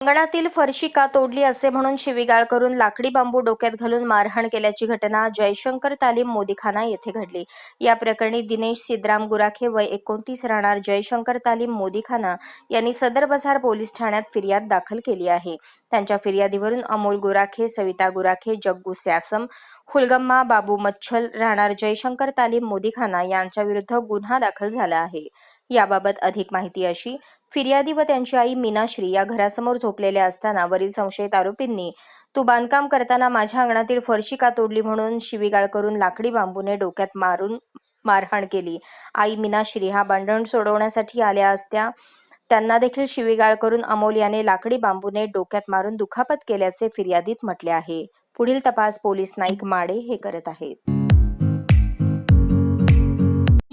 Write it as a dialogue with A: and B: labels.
A: अंगणातील फरशी का तोडली असे म्हणून शिवीगाळ करून लाकडी बांबू डोक्यात घालून मारहाण केल्याची घटना जयशंकर तालीम मोदीखाना येथे घडली. या प्रकरणी दिनेश सिद्राम गुराखे वय एकोणतीस राहणार जयशंकर तालीम मोदीखाना यांनी सदर बझार पोलीस ठाण्यात फिर्याद दाखल केली आहे. त्यांच्या फिर्यादीवरून अमोल गुराखे सविता गुराखे जग्गू सॅसम हुलगम्मा बाबू मच्छल राहणार जयशंकर तालीम मोदीखाना यांच्याविरुद्ध गुन्हा दाखल झाला आहे. याबाबत अधिक माहिती अशी फिर्यादी व त्यांची आई मीनाश्री या घरासमोर झोपलेल्या असताना वरील संशयित आरोपींनी तू बांधकाम करताना माझ्या अंगणातील फरशी का तोडली म्हणून शिवीगाळ करून लाकडी बांबूने डोक्यात मारून मारहाण केली. आई मीनाश्री हा भांडण सोडवण्यासाठी आल्या असत्या त्यांना देखील शिवीगाळ करून अमोल याने लाकडी बांबूने डोक्यात मारून दुखापत केल्याचे फिर्यादीत म्हटले आहे. पुढील तपास पोलीस नाईक माडे हे करत आहेत.